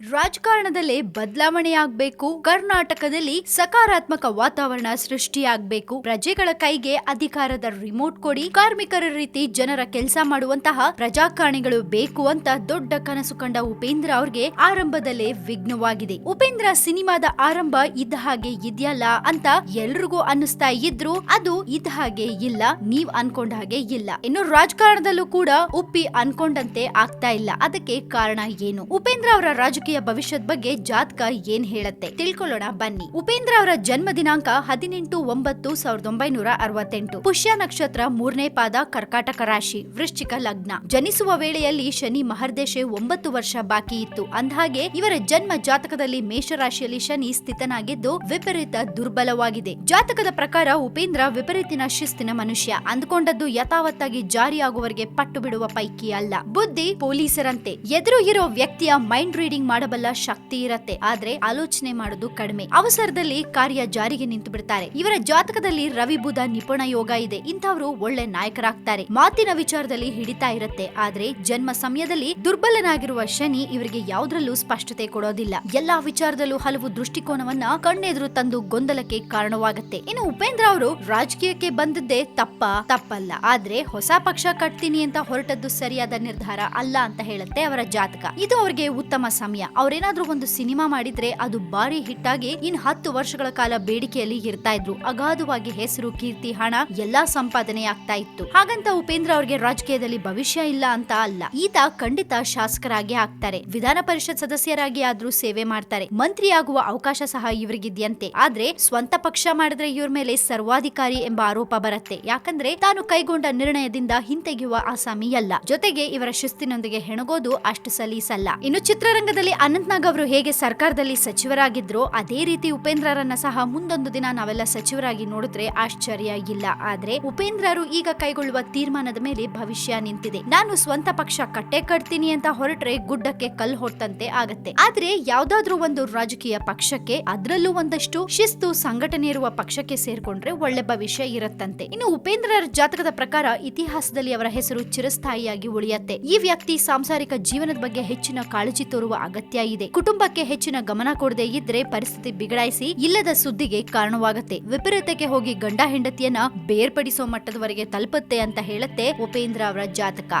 ರಾಜಕಾರಣದಲ್ಲೇ ಬದಲಾವಣೆಯಾಗಬೇಕು. ಕರ್ನಾಟಕದಲ್ಲಿ ಸಕಾರಾತ್ಮಕ ವಾತಾವರಣ ಸೃಷ್ಟಿಯಾಗಬೇಕು. ಪ್ರಜೆಗಳ ಕೈಗೆ ಅಧಿಕಾರದ ರಿಮೋಟ್ ಕೊಡಿ. ಕಾರ್ಮಿಕರ ರೀತಿ ಜನರ ಕೆಲಸ ಮಾಡುವಂತಹ ಪ್ರಜಾಕಾರಣಿಗಳು ಬೇಕು ಅಂತ ದೊಡ್ಡ ಕನಸು ಕಂಡ ಉಪೇಂದ್ರ ಅವ್ರಿಗೆ ಆರಂಭದಲ್ಲೇ ವಿಘ್ನವಾಗಿದೆ. ಉಪೇಂದ್ರ ಸಿನಿಮಾದ ಆರಂಭ ಇದ್ದ ಹಾಗೆ ಇದೆಯಲ್ಲ ಅಂತ ಎಲ್ರಿಗೂ ಅನ್ನಿಸ್ತಾ ಇದ್ರು. ಅದು ಇದ್ದ ಹಾಗೆ ಇಲ್ಲ. ನೀವ್ ಅನ್ಕೊಂಡ ಹಾಗೆ ಇಲ್ಲ. ಇನ್ನು ರಾಜಕಾರಣದಲ್ಲೂ ಕೂಡ ಉಪ್ಪಿ ಅನ್ಕೊಂಡಂತೆ ಆಗ್ತಾ ಇಲ್ಲ. ಅದಕ್ಕೆ ಕಾರಣ ಏನು? ಉಪೇಂದ್ರ ಅವರ ರಾಜಕೀಯ ಭವಿಷ್ಯದ ಬಗ್ಗೆ ಜಾತಕ ಏನ್ ಹೇಳತ್ತೆ? ತಿಳ್ಕೊಳ್ಳೋಣ, ಬನ್ನಿ. ಉಪೇಂದ್ರ ಅವರ ಜನ್ಮ ದಿನಾಂಕ ಹದಿನೆಂಟು ಒಂಬತ್ತು ಸಾವಿರದ ಒಂಬೈನೂರ ಅರವತ್ತೆಂಟು. ಪುಷ್ಯ ನಕ್ಷತ್ರ ಮೂರನೇ ಪಾದ ಕರ್ಕಾಟಕ ರಾಶಿ, ವೃಶ್ಚಿಕ ಲಗ್ನ. ಜನಿಸುವ ವೇಳೆಯಲ್ಲಿ ಶನಿ ಮಹರ್ದೇಶೆ ಒಂಬತ್ತು ವರ್ಷ ಬಾಕಿ ಇತ್ತು. ಅಂದಹಾಗೆ, ಇವರ ಜನ್ಮ ಜಾತಕದಲ್ಲಿ ಮೇಷರಾಶಿಯಲ್ಲಿ ಶನಿ ಸ್ಥಿತನಾಗಿದ್ದು ವಿಪರೀತ ದುರ್ಬಲವಾಗಿದೆ. ಜಾತಕದ ಪ್ರಕಾರ ಉಪೇಂದ್ರ ವಿಪರೀತಿನ ಶಿಸ್ತಿನ ಮನುಷ್ಯ. ಅಂದ್ಕೊಂಡದ್ದು ಯಥಾವತ್ತಾಗಿ ಜಾರಿಯಾಗುವವರಿಗೆ ಪಟ್ಟು ಬಿಡುವ ಪೈಕಿ ಅಲ್ಲ. ಬುದ್ಧಿ ಪೊಲೀಸರಂತೆ. ಎದುರು ಇರೋ ವ್ಯಕ್ತಿಯ ಮೈಂಡ್ ರೀಡಿಂಗ್ ಮಾಡಬಲ್ಲ ಶಕ್ತಿ ಇರತ್ತೆ, ಆದ್ರೆ ಆಲೋಚನೆ ಮಾಡೋದು ಕಡಿಮೆ. ಅವಸರದಲ್ಲಿ ಕಾರ್ಯ ಜಾರಿಗೆ ನಿಂತು ಬಿಡ್ತಾರೆ ಇವರ ಜಾತಕದಲ್ಲಿ ರವಿ ಬುಧ ನಿಪುಣ ಯೋಗ ಇದೆ. ಇಂಥವ್ರು ಒಳ್ಳೆ ನಾಯಕರಾಗ್ತಾರೆ. ಮಾತಿನ ವಿಚಾರದಲ್ಲಿ ಹಿಡಿತಾ ಇರತ್ತೆ, ಆದ್ರೆ ಜನ್ಮ ಸಮಯದಲ್ಲಿ ದುರ್ಬಲನಾಗಿರುವ ಶನಿ ಇವರಿಗೆ ಯಾವುದ್ರಲ್ಲೂ ಸ್ಪಷ್ಟತೆ ಕೊಡೋದಿಲ್ಲ. ಎಲ್ಲಾ ವಿಚಾರದಲ್ಲೂ ಹಲವು ದೃಷ್ಟಿಕೋನವನ್ನ ಕಣ್ಣೆದುರು ತಂದು ಗೊಂದಲಕ್ಕೆ ಕಾರಣವಾಗುತ್ತೆ. ಇನ್ನು ಉಪೇಂದ್ರ ಅವರು ರಾಜಕೀಯಕ್ಕೆ ಬಂದದ್ದೇ ತಪ್ಪ, ತಪ್ಪಲ್ಲ. ಆದ್ರೆ ಹೊಸ ಪಕ್ಷ ಕಟ್ತೀನಿ ಅಂತ ಹೊರಟದ್ದು ಸರಿಯಾದ ನಿರ್ಧಾರ ಅಲ್ಲ ಅಂತ ಹೇಳುತ್ತೆ ಅವರ ಜಾತಕ. ಇದು ಅವರಿಗೆ ಉತ್ತಮ ಸಮಯ. ಅವ್ರೇನಾದ್ರೂ ಒಂದು ಸಿನಿಮಾ ಮಾಡಿದ್ರೆ ಅದು ಭಾರಿ ಹಿಟ್ ಆಗಿ ಇನ್ ಹತ್ತು ವರ್ಷಗಳ ಕಾಲ ಬೇಡಿಕೆಯಲ್ಲಿ ಇರ್ತಾ ಇದ್ರು. ಅಗಾಧವಾಗಿ ಹೆಸರು, ಕೀರ್ತಿ, ಹಣ ಎಲ್ಲಾ ಸಂಪಾದನೆ ಆಗ್ತಾ ಇತ್ತು. ಹಾಗಂತ ಉಪೇಂದ್ರ ಅವ್ರಿಗೆ ರಾಜಕೀಯದಲ್ಲಿ ಭವಿಷ್ಯ ಇಲ್ಲ ಅಂತ ಅಲ್ಲ. ಈತ ಖಂಡಿತ ಶಾಸಕರಾಗಿ ಆಗ್ತಾರೆ. ವಿಧಾನ ಪರಿಷತ್ ಸದಸ್ಯರಾಗಿ ಆದ್ರೂ ಸೇವೆ ಮಾಡ್ತಾರೆ. ಮಂತ್ರಿ ಆಗುವ ಅವಕಾಶ ಸಹ ಇವರಿಗಿದ್ಯಂತೆ. ಆದ್ರೆ ಸ್ವಂತ ಪಕ್ಷ ಮಾಡಿದ್ರೆ ಇವ್ರ ಮೇಲೆ ಸರ್ವಾಧಿಕಾರಿ ಎಂಬ ಆರೋಪ ಬರುತ್ತೆ. ಯಾಕಂದ್ರೆ ತಾನು ಕೈಗೊಂಡ ನಿರ್ಣಯದಿಂದ ಹಿಂತೆಗೆಯುವ ಆಸಾಮಿ ಅಲ್ಲ. ಜೊತೆಗೆ ಇವರ ಶಿಸ್ತಿನೊಂದಿಗೆ ಹೆಣಗೋದು ಅಷ್ಟು ಸಲೀಸಲ್ಲ. ಇನ್ನು ಚಿತ್ರರಂಗದಲ್ಲಿ ಅನಂತ್ನಾಗ್ ಅವರು ಹೇಗೆ ಸರ್ಕಾರದಲ್ಲಿ ಸಚಿವರಾಗಿದ್ರು ಅದೇ ರೀತಿ ಉಪೇಂದ್ರರನ್ನ ಸಹ ಮುಂದೊಂದು ದಿನ ನಾವೆಲ್ಲ ಸಚಿವರಾಗಿ ನೋಡಿದ್ರೆ ಆಶ್ಚರ್ಯ ಇಲ್ಲ. ಆದ್ರೆ ಉಪೇಂದ್ರರು ಈಗ ಕೈಗೊಳ್ಳುವ ತೀರ್ಮಾನದ ಮೇಲೆ ಭವಿಷ್ಯ ನಿಂತಿದೆ. ನಾನು ಸ್ವಂತ ಪಕ್ಷ ಕಟ್ಟೆ ಕಟ್ತೀನಿ ಅಂತ ಹೊರಟ್ರೆ ಗುಡ್ಡಕ್ಕೆ ಕಲ್ ಹೊಟ್ಟಂತೆ ಆಗತ್ತೆ. ಆದ್ರೆ ಯಾವ್ದಾದ್ರೂ ಒಂದು ರಾಜಕೀಯ ಪಕ್ಷಕ್ಕೆ ಅದ್ರಲ್ಲೂ ಒಂದಷ್ಟು ಶಿಸ್ತು ಸಂಘಟನೆ ಇರುವ ಪಕ್ಷಕ್ಕೆ ಸೇರ್ಕೊಂಡ್ರೆ ಒಳ್ಳೆ ಭವಿಷ್ಯ ಇರತ್ತಂತೆ. ಇನ್ನು ಉಪೇಂದ್ರರ ಜಾತಕದ ಪ್ರಕಾರ ಇತಿಹಾಸದಲ್ಲಿ ಅವರ ಹೆಸರು ಚಿರಸ್ಥಾಯಿಯಾಗಿ ಉಳಿಯತ್ತೆ. ಈ ವ್ಯಕ್ತಿ ಸಾಂಸಾರಿಕ ಜೀವನದ ಬಗ್ಗೆ ಹೆಚ್ಚಿನ ಕಾಳಜಿ ತೋರುವ ಅಗತ್ಯ ಇದೆ. ಕುಟುಂಬಕ್ಕೆ ಹೆಚ್ಚಿನ ಗಮನ ಕೊಡದೆ ಇದ್ರೆ ಪರಿಸ್ಥಿತಿ ಬಿಗಡಾಯಿಸಿ ಇಲ್ಲದ ಸುದ್ದಿಗೆ ಕಾರಣವಾಗುತ್ತೆ. ವಿಪರೀತಕ್ಕೆ ಹೋಗಿ ಗಂಡ ಹೆಂಡತಿಯನ್ನ ಬೇರ್ಪಡಿಸೋ ಮಟ್ಟದವರೆಗೆ ತಲುಪುತ್ತೆ ಅಂತ ಹೇಳುತ್ತೆ ಉಪೇಂದ್ರ ಅವರ ಜಾತಕ.